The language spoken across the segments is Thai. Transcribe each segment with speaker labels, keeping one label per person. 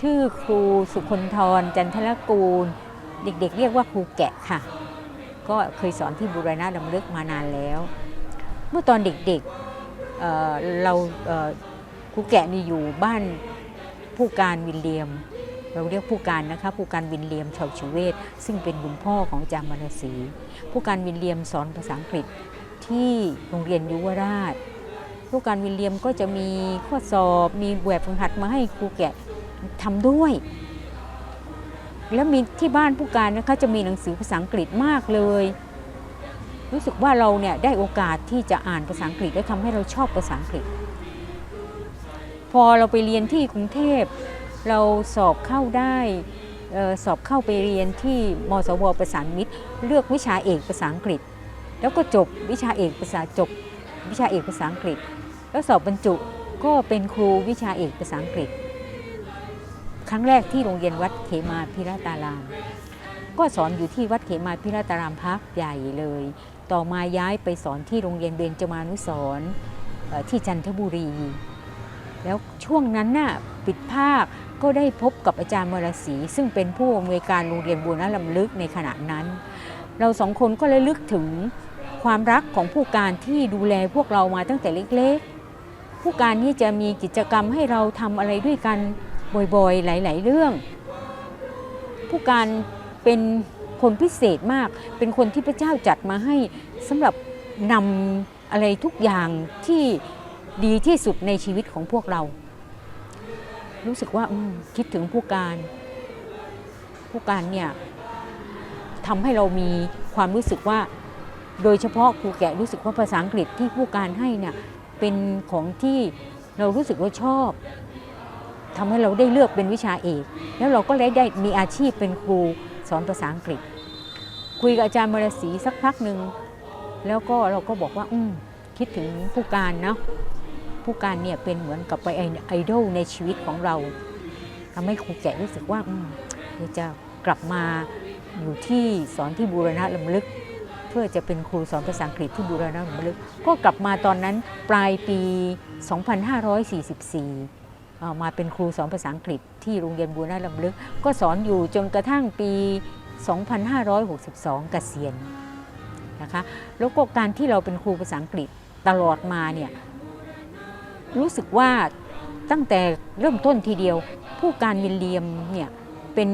Speaker 1: ชื่อครูสุคนทรจันทรกูล เด็กๆ เรียกว่าครูแกะค่ะ ก็เคยสอนที่บุรณะดำลึกมานานแล้ว เมื่อตอนเด็กๆเเราเครูแกะนี่อยู่บ้านผู้การวิลเลียม เราเรียกผู้การนะคะผู้การวินเลียมชาวชิเวตซึ่งเป็นคุณพ่อของจามรศรีผู้การวินเลียมสอนภาษาอังกฤษที่โรงเรียนยุวราชผู้การวินเลียมก็จะมีข้อสอบมีแบบฝึกหัดมาให้ครูแกะ ทำด้วย แล้วมีที่บ้านผู้การนะคะจะมีหนังสือภาษาอังกฤษมากเลย รู้สึกว่าเราเนี่ยได้โอกาสที่จะอ่านภาษาอังกฤษและทำให้เราชอบภาษาอังกฤษ พอเราไปเรียนที่กรุงเทพเราสอบเข้าได้สอบเข้าไปเรียนที่มสวประสานมิตร เลือกวิชาเอกภาษาอังกฤษ แล้วก็จบวิชาเอกภาษาจบ วิชาเอกภาษาอังกฤษ แล้วสอบบรรจุก็เป็นครูวิชาเอกภาษาอังกฤษ ครั้งแรกที่โรงเรียนวัดเขมาพิรตาราม ก็สอนอยู่ที่วัดเขมาพิรตารามพักใหญ่เลย ต่อมาย้ายไปสอนที่โรงเรียนเบญจมานุสรณ์เอ่อที่จันทบุรี แล้วช่วงนั้นน่ะปิดภาคก็ได้พบกับอาจารย์มรศรีซึ่งเป็นผู้อำนวยการโรงเรียนบูรณะลำลึกในขณะนั้น เราสองคนก็เลยลึกถึงความรักของผู้การที่ดูแลพวกเรามาตั้งแต่เล็กๆ ผู้การนี่จะมีกิจกรรมให้เราทำอะไรด้วยกัน บ่อยๆ หลาย ๆ เรื่อง ผู้การเป็นคนพิเศษมาก เป็นคนที่พระเจ้าจัดมาให้สำหรับนำอะไรทุกอย่างที่ดีที่สุดในชีวิตของพวกเรา รู้สึกว่าคิดถึงผู้การ ผู้การเนี่ยทำให้เรามีความรู้สึกว่า โดยเฉพาะครูแกะรู้สึกว่าภาษาอังกฤษที่ผู้การให้เนี่ยเป็นของที่เรารู้สึกว่าชอบ ทำให้เราได้เลือกเป็นวิชาเอกแล้วเราก็เลยได้มีอาชีพเป็นครูสอนภาษาอังกฤษ คุยกับอาจารย์มรศรีสักพักหนึ่งแล้วก็เราก็บอกว่า อืมคิดถึงผู้การเนาะผู้การเนี่ยเป็นเหมือนกับไปไอดอลในชีวิตของเราทำให้ครูแกะรู้สึกว่าอืจะกลับมาอยู่ที่สอนที่บูรณะลำลึก เพื่อจะเป็นครูสอนภาษาอังกฤษที่บูรณะลำลึก ก็กลับมาตอนนั้นปลายปี 2544 มาเป็นครูสอนภาษาอังกฤษที่โรงเรียนบูรณะลำลึก ก็สอนอยู่จนกระทั่งปี 2562 เกษียณนะคะแล้วก็การที่เราเป็นครูภาษาอังกฤษตลอดมาเนี่ยรู้สึกว่าตั้งแต่เริ่มต้นทีเดียว ผู้การวิลเลียมเนี่ยเป็น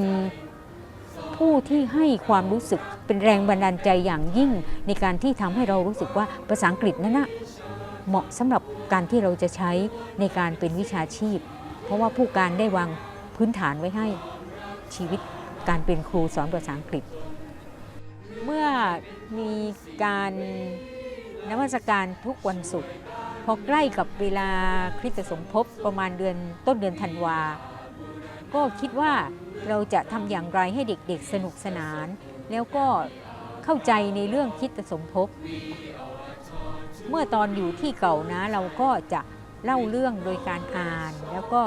Speaker 1: ผู้ที่ให้ความรู้สึกเป็นแรงบันดาลใจอย่างยิ่งในการที่ทำให้เรารู้สึกว่าภาษาอังกฤษนั้นนะเหมาะสำหรับการที่เราจะใช้ในการเป็นวิชาชีพ เพราะว่าผู้การได้วางพื้นฐานไว้ให้ชีวิตการเป็นครูสอนภาษาอังกฤษ เมื่อมีการนมัสการทุกวันศุกร์พอใกล้กับเวลาคริสตสมภพประมาณเดือนต้นเดือนธันวา ก็คิดว่าเราจะทำอย่างไรให้เด็กๆสนุกสนาน แล้วก็เข้าใจในเรื่องคริสตสมภพ เมื่อตอนอยู่ที่เก่านะเราก็จะ เล่าเรื่องโดยการอ่านแล้วก็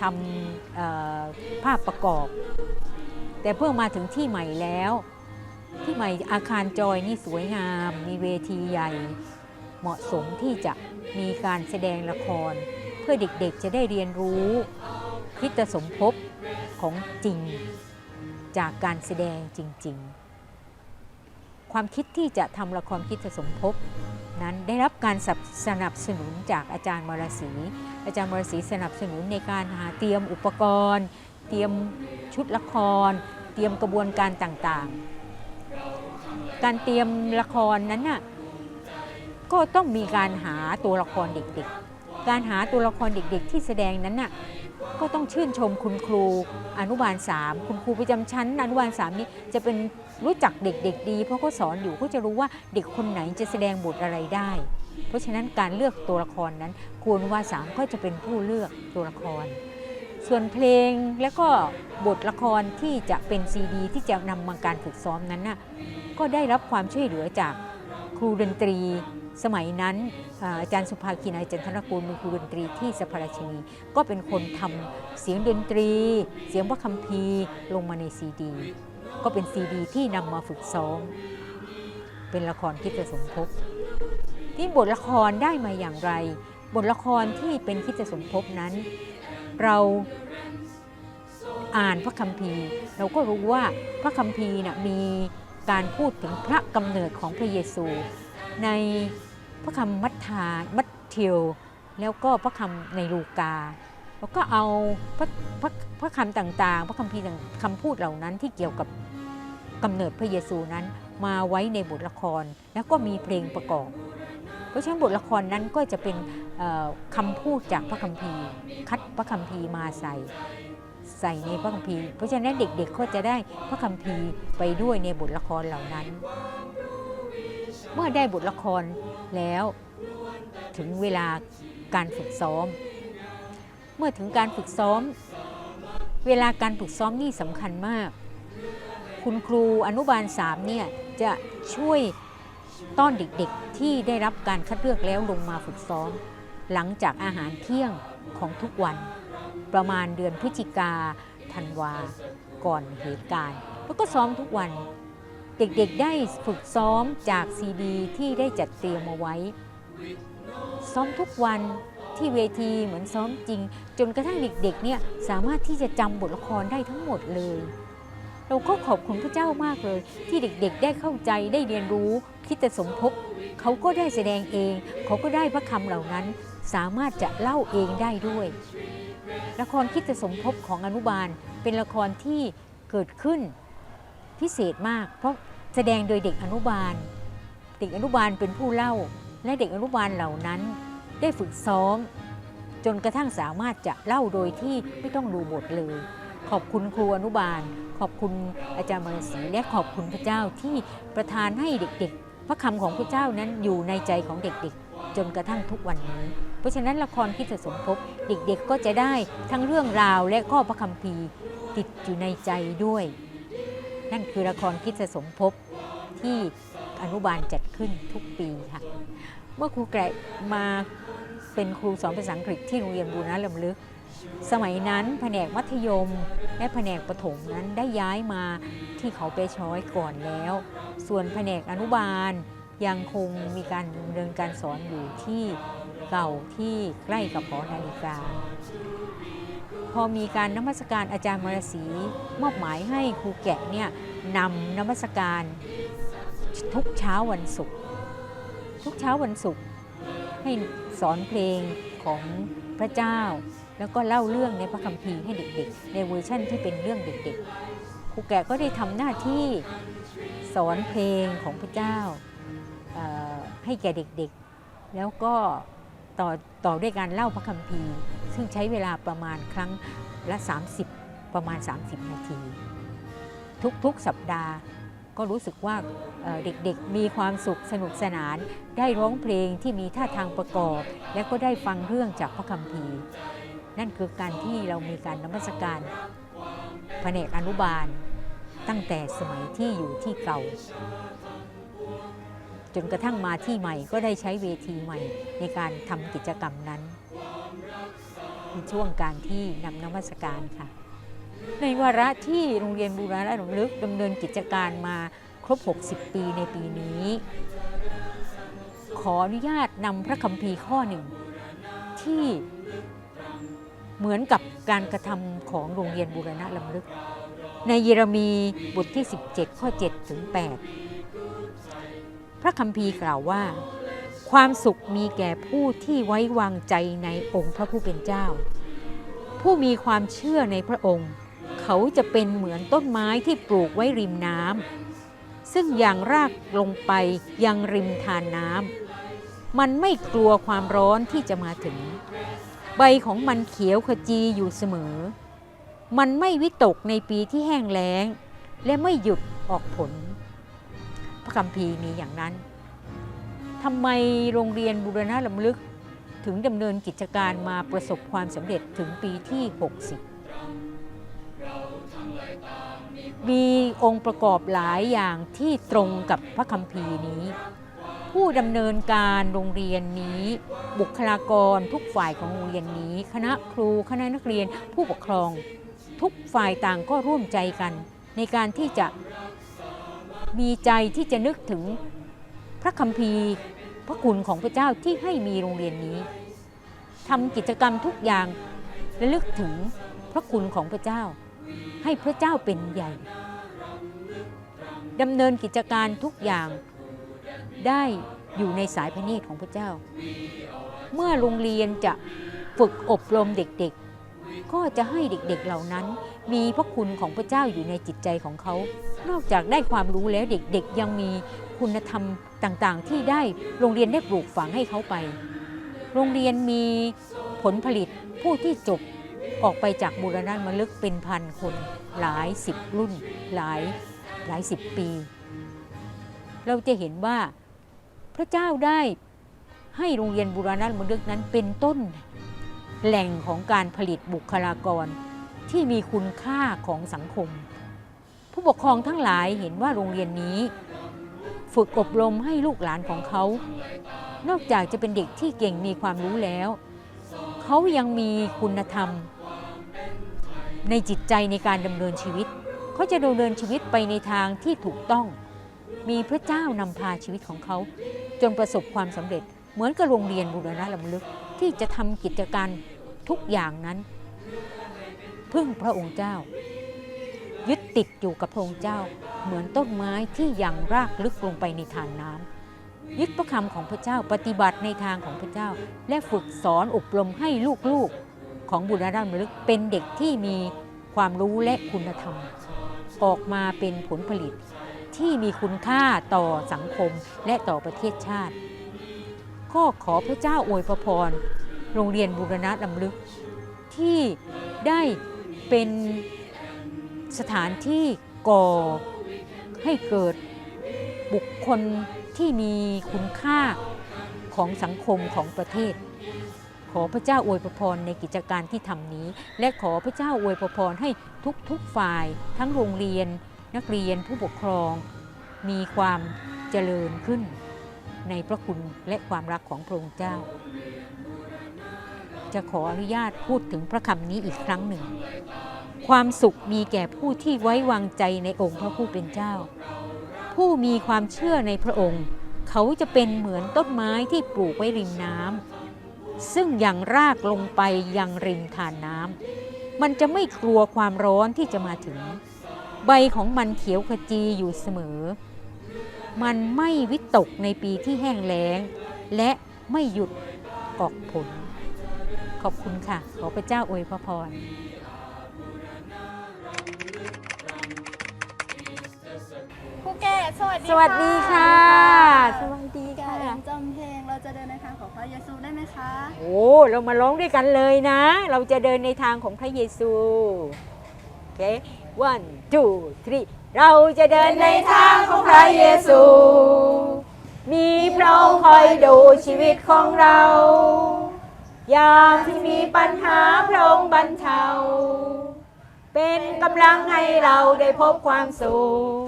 Speaker 1: ทำภาพประกอบ แต่เพิ่งมาถึงที่ใหม่แล้ว ที่ใหม่อาคารจอยนี่สวยงาม มีเวทีใหญ่ เหมาะสมที่จะมีการแสดงละคร เพื่อเด็กๆจะได้เรียนรู้คริสตสมภพของจริงจากการแสดงจริง ๆ ความคิดที่จะทำละครคริสตสมภพนั้นได้รับการสนับสนับสนุนจากอาจารย์มรศรีอาจารย์มรศรีสนับสนุนในการหาเตรียมอุปกรณ์ เตรียมชุดละคร เตรียมกระบวนการต่างๆ การเตรียมละครนั้นน่ะก็ต้องมีการหาตัวละครเด็กๆ การหาตัวละครเด็กๆ ที่แสดงนั้นน่ะก็ต้องชื่นชมคุณครูอนุบาล3คุณครูประจำชั้นอนุบาล3นี้จะเป็นรู้จักเด็กๆดี เพราะเขาสอนอยู่ก็จะรู้ว่าเด็กคนไหนจะแสดงบทอะไรได้ เพราะฉะนั้นการเลือกตัวละครนั้นครูอนุบาลสามก็จะเป็นผู้เลือกตัวละคร ส่วนเพลงและก็บทละครที่จะเป็นซีดี ที่จะนำมาการฝึกซ้อมนั้นน่ะก็ได้รับความช่วยเหลือจากครูดนตรี สมัยนั้นอาจารย์สุภาคีนายจันทนกูลเป็นครูดนตรีที่สภาราชินี ก็เป็นคนทำเสียงดนตรี เสียงพระคัมภีร์ลงมาในซีดี ก็เป็นซีดีที่นำมาฝึกซ้อม เป็นละครคิดจะสมภพที่บทละครได้มาอย่างไร บทละครที่เป็นคิดจะสมภพนั้น เราอ่านพระคัมภีร์ เราก็รู้ว่าพระคัมภีร์น่ะมีการพูดถึงพระกำเนิดของพระเยซูใน พระคำมัทธามัทธิวแล้วก็พระคำในลูกา แล้วก็เอาพระพระพระคำต่างๆ พระคัมภีต่างคำพูดเหล่านั้นที่เกี่ยวกับกำเนิดพระเยซูนั้น มาไว้ในบทละครแล้วก็มีเพลงประกอบ เพราะฉะนั้นบทละครนั้นก็จะเป็นคำพูดจากพระคัมภีร์ คัดพระคัมภีร์มาใส่ใส่ในพระคัมภีร์ เพราะฉะนั้นเด็กๆก็จะได้พระคัมภีร์ไปด้วยในบทละครเหล่านั้น มื่อได้บทละครแล้วถึงเวลาการฝึกซ้อม เมื่อถึงการฝึกซ้อม เวลาการฝึกซ้อมนี่สำคัญมาก คุณครูอนุบาลสามเนี่ยจะช่วยต้อนเด็กๆที่ได้รับการคัดเลือกแล้วลงมาฝึกซ้อม หลังจากอาหารเที่ยงของทุกวัน ประมาณเดือนพฤศจิกาธันวาก่อนเหตุการณ์แล้วก็ซ้อมทุกวัน เด็กๆได้ฝึกซ้อมจากซีดีที่ได้จัดเตรียมมาไว้ ซ้อมทุกวันที่เวทีเหมือนซ้อมจริง จนกระทั่งเด็กๆเนี่ยสามารถที่จะจำบทละครได้ทั้งหมดเลย เราก็ขอบคุณพระเจ้ามากเลย ที่เด็กๆ ได้เข้าใจได้เรียนรู้คิดสมภพเขาก็ได้แสดงเอง เขาก็ได้พระคำเหล่านั้น สามารถจะเล่าเองได้ด้วย ละครคิดสมภพของอนุบาลเป็นละครที่เกิดขึ้น พิเศษมาก เพราะแสดงโดยเด็กอนุบาล เด็กอนุบาลเป็นผู้เล่า และเด็กอนุบาลเหล่านั้น ได้ฝึกซ้อม จนกระทั่งสามารถจะเล่าโดยที่ไม่ต้องดูบทเลย ขอบคุณครูอนุบาล ขอบคุณอาจารย์มรศรีและขอบคุณพระเจ้าที่ประทานให้เด็กๆ พระคำของพระเจ้านั้นอยู่ในใจของเด็กๆ จนกระทั่งทุกวันนี้ เพราะฉะนั้นละครคิดสมภพเด็กๆก็จะได้ทั้งเรื่องราวและข้อพระคัมภีร์ติดอยู่ในใจด้วย นั่นคือละครคิดสมภพที่อนุบาลจัดขึ้นทุกปีค่ะ เมื่อครูแกะมาเป็นครูสอนภาษาอังกฤษที่โรงเรียนบูรณะลำลึก สมัยนั้นแผนกมัธยม และแผนกประถมนั้นได้ย้ายมาที่เขาไปช้อยก่อนแล้ว ส่วนแผนกอนุบาลยังคงมีการดำเนินการสอนอยู่ที่เก่าที่ใกล้กับหอนาฬิกา อมีการนมัสการอาจารย์มรศรีมอบหมายให้ครูแกะเนี่ยนำนมัสการทุกเช้าวันศุกร์ทุกเช้าวันศุกร์ให้สอนเพลงของพระเจ้า แล้วก็เล่าเรื่องในพระคัมภีร์ให้เด็กๆ ในเวอร์ชั่นที่เป็นเรื่องเด็กๆครูแกะก็ได้ทำหน้าที่สอนเพลงของพระเจ้าให้แก่เด็กๆ แล้วก็ ต่อต่อด้วยการเล่าพระคัมภีร์ ซึ่งใช้เวลาประมาณครั้งละ 30 ประมาณ 30 นาที ทุกๆสัปดาห์ก็รู้สึกว่าเด็กๆ มีความสุขสนุกสนาน ได้ร้องเพลงที่มีท่าทางประกอบ และก็ได้ฟังเรื่องจากพระคัมภีร์ นั่นคือการที่เรามีการนมัสการแผนกอนุบาล ตั้งแต่สมัยที่อยู่ที่เก่า นกระทั่งมาที่ใหม่ก็ได้ใช้เวทีใหม่ในการทำกิจกรรมนั้นในช่วงการที่นำนมัสการค่ะ ในวาระที่โรงเรียนบูรณะหลงลึกดำเนินกิจการมาครบ 60 ปีในปีนี้ ขออนุญาตนำพระคัมภีร์ข้อหนึ่ง ที่เหมือนกับการกระทำของโรงเรียนบูรณะลำลึก ในเยเรมีบทที่ 17 ข้อ 7 ถึง 8 พระคัมภีร์กล่าวว่า ความสุขมีแก่ผู้ที่ไว้วางใจในองค์พระผู้เป็นเจ้า ผู้มีความเชื่อในพระองค์ เขาจะเป็นเหมือนต้นไม้ที่ปลูกไว้ริมน้ำซึ่งอย่างรากลงไปยังริมทานน้ำมันไม่กลัวความร้อนที่จะมาถึง ใบของมันเขียวขจีอยู่เสมอ มันไม่วิตกในปีที่แห้งแล้ง และไม่หยุดออกผล ระคัมภีร์มีอย่างนั้นทำไมโรงเรียนบูรณะลำลึกถึงดำเนินกิจการมาประสบความสำเร็จถึงปีที่ 60 มีองค์ประกอบหลายอย่างที่ตรงกับพระคัมภีร์นี้ ผู้ดำเนินการโรงเรียนนี้ บุคลากรทุกฝ่ายของโรงเรียนนี้ คณะครูคณะนักเรียนผู้ปกครอง ทุกฝ่ายต่างก็ร่วมใจกัน ในการที่จะ มีใจที่จะนึกถึงพระคัมภีร์ พระคุณของพระเจ้าที่ให้มีโรงเรียนนี้ทำกิจกรรมทุกอย่างระลึกถึงพระคุณของพระเจ้า ให้พระเจ้าเป็นใหญ่ดำเนินกิจการทุกอย่างได้อยู่ในสายพระเนตรของพระเจ้า เมื่อโรงเรียนจะฝึกอบรมเด็กๆ ก็จะให้เด็กๆเหล่านั้น มีพระคุณของพระเจ้าอยู่ในจิตใจของเขา นอกจากได้ความรู้แล้วเด็กๆ ยังมีคุณธรรมต่างๆ ที่ได้โรงเรียนได้ปลูกฝังให้เขาไป โรงเรียนมีผลผลิตผู้ที่จบออกไปจากบูรณะมลึกเป็นพันคน หลายสิบรุ่น หลายหลายสิบปี เราจะเห็นว่าพระเจ้าได้ให้โรงเรียนบูรณะมลึกนั้นเป็นต้น แหล่งของการผลิตบุคลากรที่มีคุณค่าของสังคม ผู้ปกครองทั้งหลายเห็นว่าโรงเรียนนี้ ฝึกอบรมให้ลูกหลานของเขา นอกจากจะเป็นเด็กที่เก่งมีความรู้แล้ว เขายังมีคุณธรรม ในจิตใจในการดำเนินชีวิต เขาจะดำเนินชีวิตไปในทางที่ถูกต้อง มีพระเจ้านำพาชีวิตของเขา จนประสบความสำเร็จ เหมือนกับโรงเรียนบูรณะลำลึกที่จะทำกิจการทุกอย่างนั้น พึ่งพระองค์เจ้า ยึดติดอยู่กับพระองค์เจ้า เหมือนต้นไม้ที่ยังรากลึกลงไปในทานน้ำยึดพระคำของพระเจ้าปฏิบัติในทางของพระเจ้า และฝึกสอนอบรมให้ลูกๆของบุรณะลำลึกเป็นเด็กที่มีความรู้และคุณธรรม ออกมาเป็นผลผลิตที่มีคุณค่าต่อสังคมและต่อประเทศชาติ ก็ขอพระเจ้าอวยพร โรงเรียนบูรณะลำลึก ที่ได้เป็นสถานที่ก่อให้เกิดบุคคลที่มีคุณค่าของสังคมของประเทศ ขอพระเจ้าอวยพรในกิจการที่ทำนี้ และขอพระเจ้าอวยพรให้ทุกๆฝ่ายทั้งโรงเรียนนักเรียนผู้ปกครอง มีความเจริญขึ้น ในพระคุณและความรักของพระองค์เจ้า จะขออนุญาตพูดถึงพระคำนี้อีกครั้งหนึ่ง ความสุขมีแก่ผู้ที่ไว้วางใจในองค์พระผู้เป็นเจ้า ผู้มีความเชื่อในพระองค์ เขาจะเป็นเหมือนต้นไม้ที่ปลูกไว้ริมน้ำซึ่งยังรากลงไปยังริมทานน้ำมันจะไม่กลัวความร้อนที่จะมาถึง ใบของมันเขียวขจีอยู่เสมอ มันไม่วิตกในปีที่แห้งแล้ง และไม่หยุดออกผล ขอบคุณค่ะ ขอพระเจ้าอวยพระพร
Speaker 2: ครูแก่สวัสดี
Speaker 1: สวัสดีค่ะ สวัสดี
Speaker 2: กา
Speaker 1: ค่ะ
Speaker 2: รจำเพลงเราจะเดินในทางของพระเยซูได้ไหมคะ
Speaker 1: โอ้เรามาร้องด้วยกันเลยนะ เราจะเดินในทางของพระเยซู โอเค one two three เราจะเดินในทางของพระเยซู มีพระองค์คอยดูชีวิตของเรา ยามที่มีปัญหาพระองค์บรรเทา เป็นกำลังให้เราได้พบความสุข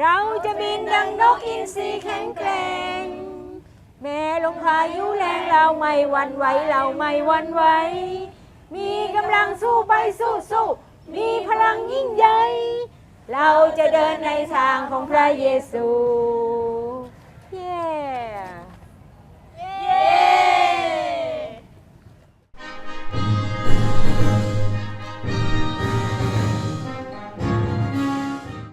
Speaker 1: เราจะบินดังนกอินทรีแข็งแกร่ง แม้ลมพายุแรงเราไม่หวันไหวเราไม่หวันไหว มีกำลังสู้ไปสู้สู้ มีพลังยิ่งใหญ่ เราจะเดินในทางของพระเยซู